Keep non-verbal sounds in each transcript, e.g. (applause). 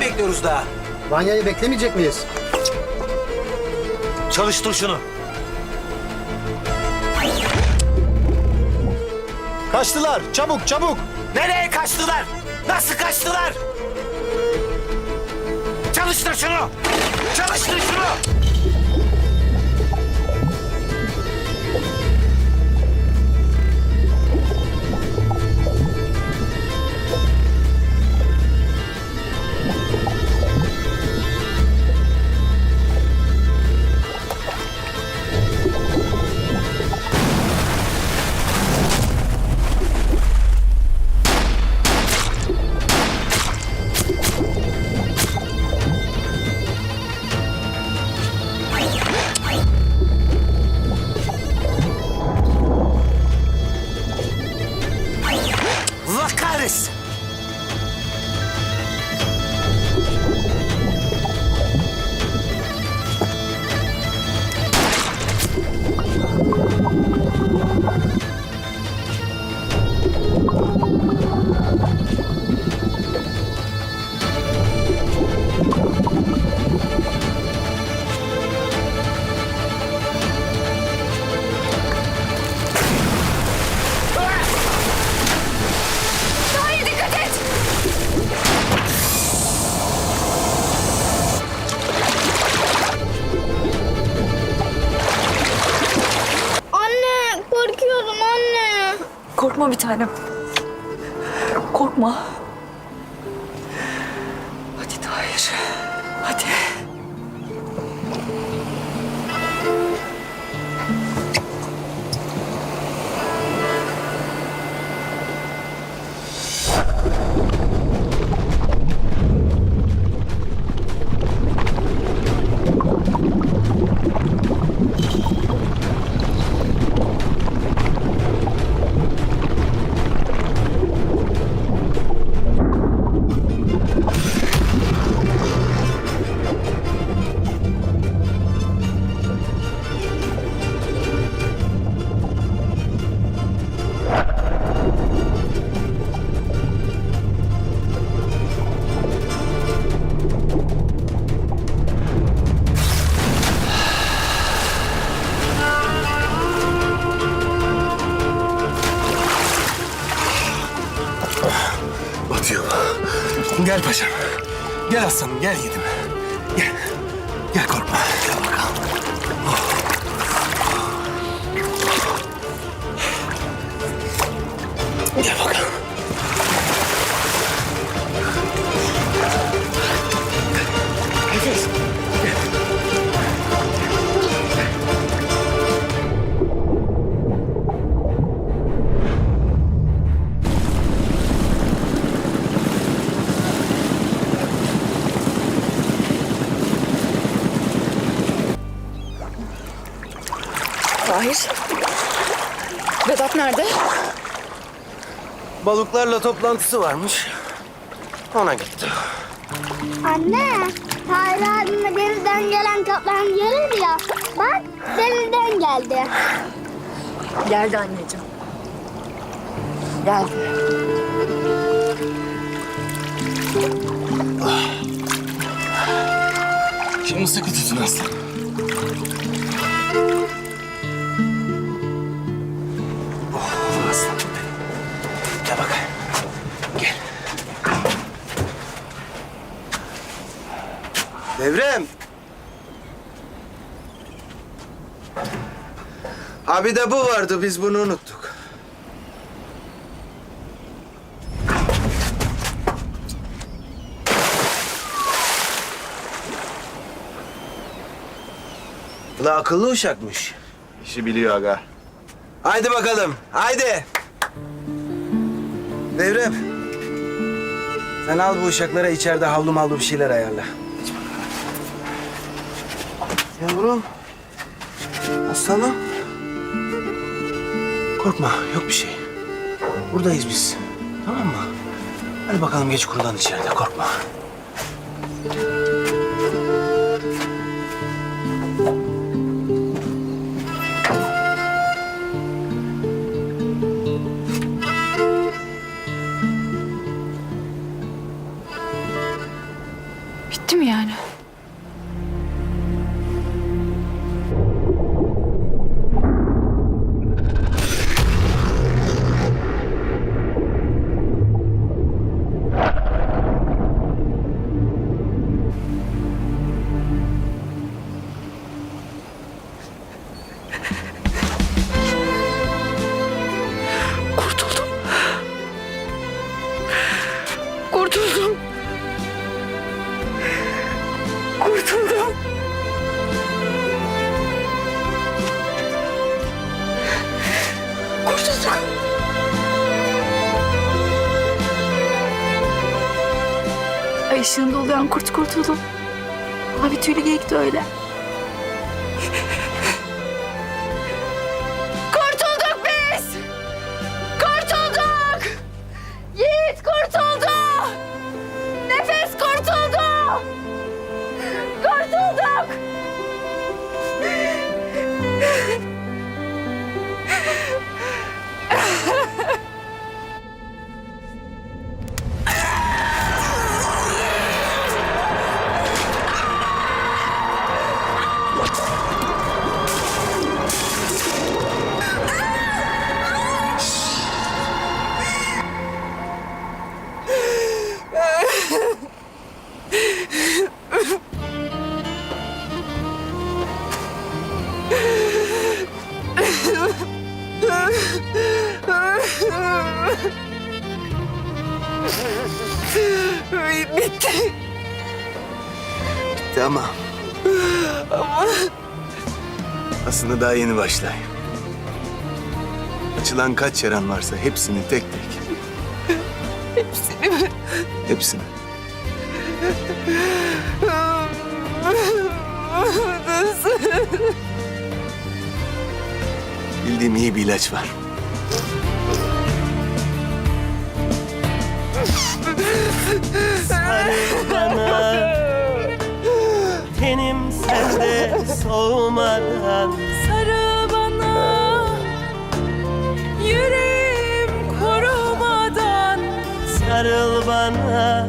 bekliyoruz daha? Vanya'yı beklemeyecek miyiz? Çalıştır şunu. Kaçtılar. Çabuk çabuk. Nereye kaçtılar? Nasıl kaçtılar? Çalıştır şunu. Çalıştır şunu. Bir tanem. Korkma. Gel paşam. Gel aslanım gel yedim. Balıklarla toplantısı varmış. Ona gitti. Anne Tahir abime denizden gelen kaplan gelir ya. Bak denizden geldi. Geldi anneciğim. Geldi. Şimdi sıkı tutun aslanım. Devrem. Abi de bu vardı biz bunu unuttuk. La akıllı uşakmış. İşi biliyor aga. Haydi bakalım, haydi. Devrem. Sen al bu uşaklara içeride havlu mallu bir şeyler ayarla. Yavrum. Aslanım. Korkma, yok bir şey. Buradayız biz. Tamam mı? Hadi bakalım geç kurulan içeride, korkma. Bitti mi yani? Oluyan kurt kurtuldum. Abi tüylü geyik de öyle. Kurtulduk biz! Kurtulduk! Yiğit kurtuldu! Nefes kurtuldu! Kurtulduk! (laughs) Bitti. Bitti ama. Aslında daha yeni başlayın. Açılan kaç yaran varsa hepsini tek tek. Hepsini mi? Hepsini. Nasıl? Bildiğim iyi bir ilaç var. Bana. Tenim sende soğumadan Sarı bana. Yüreğim korumadan. Sarıl bana.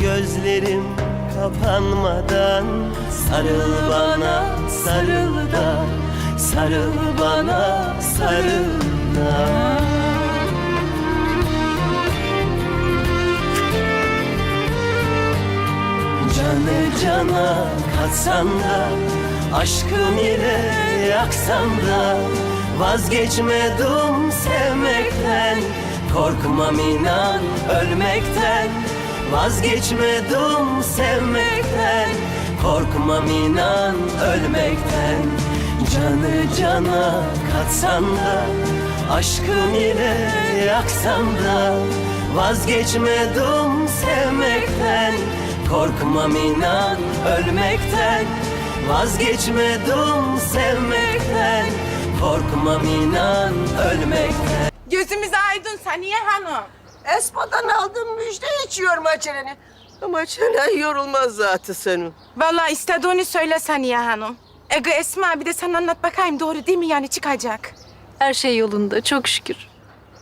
Gözlerim kapanmadan. Sarıl bana sarıl da. Sarıl bana sarıl da cana katsan da Aşkın ile yaksan da Vazgeçmedim sevmekten Korkmam inan ölmekten Vazgeçmedim sevmekten Korkmam inan ölmekten. Canı cana katsan da Aşkın ile yaksan da Vazgeçmedim sevmekten Korkmam inan ölmekten Vazgeçmedim sevmekten Korkmam inan ölmekten Gözümüz aydın Saniye Hanım. Esma'dan aldığım müjde içiyorum açeleni. Ama çenen yorulmaz zaten senin. Vallahi istediğini söyle Saniye Hanım. Ege Esma bir de sen anlat bakayım doğru değil mi yani çıkacak? Her şey yolunda çok şükür.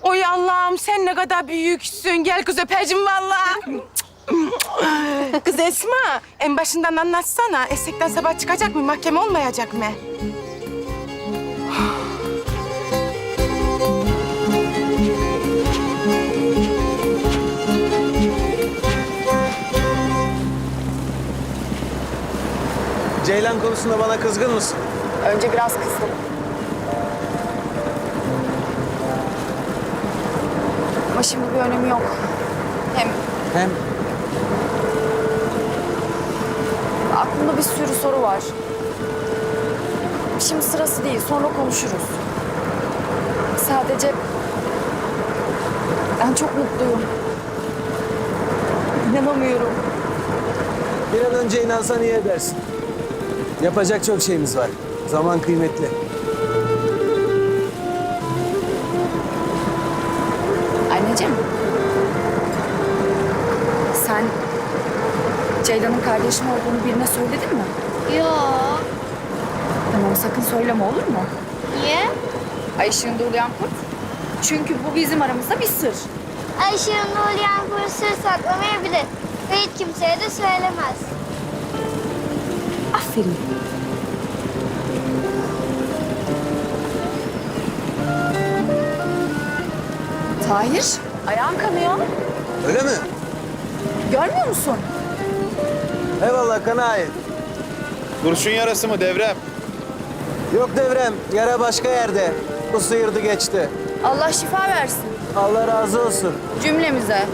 Oy Allah'ım sen ne kadar büyüksün. Gel kız öpeceğim vallahi. (laughs) kız Esma en başından anlatsana. Esekten sabah çıkacak mı? Mahkeme olmayacak mı? Ceylan konusunda bana kızgın mısın? Önce biraz kızdım. Ama şimdi bir önemi yok. Hem Hem aklımda bir sürü soru var. Şimdi sırası değil, sonra konuşuruz. Sadece ben çok mutluyum. İnanamıyorum. bir an önce inansan iyi edersin. Yapacak çok şeyimiz var. Zaman kıymetli. Anneciğim. Ceylan'ın kardeşim olduğunu birine söyledin mi? Yo. Tamam sakın söyleme olur mu? Niye? Ay ışığında uluyan kurt. Çünkü bu bizim aramızda bir sır. Ayşe'nin uğrayan kuru sır saklamayabilir. Ve hiç kimseye de söylemez. Aferin. Tahir, ayağın kanıyor. Öyle mi? Görmüyor musun? Eyvallah Kanayi. Kurşun yarası mı devrem? Yok devrem, yara başka yerde. Bu sıyırdı geçti. Allah şifa versin Allah razı olsun. cümlemize.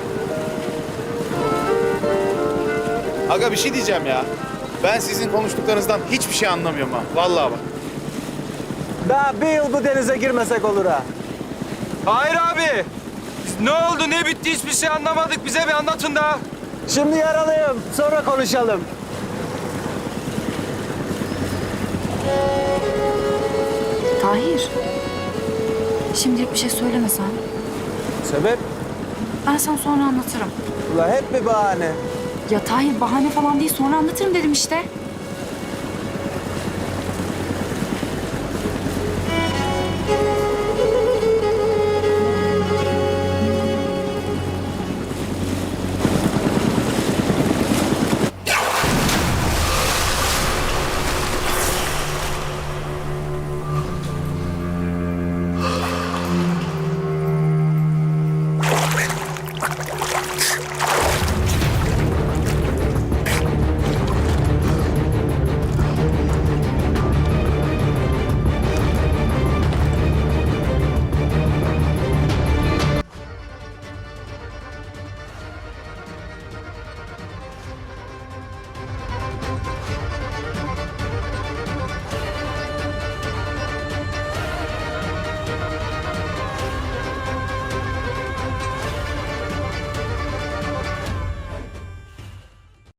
Aga bir şey diyeceğim ya. Ben sizin konuştuklarınızdan hiçbir şey anlamıyorum ha. Vallahi bak. Daha bir yıl bu denize girmesek olur ha. Hayır abi. Ne oldu ne bitti hiçbir şey anlamadık. Bize bir anlatın da. Şimdi yaralıyım, sonra konuşalım. Tahir, şimdilik bir şey söylemesen. Sebep? Ben sana sonra anlatırım. Ula hep bir bahane. Ya Tahir bahane falan değil sonra anlatırım dedim işte.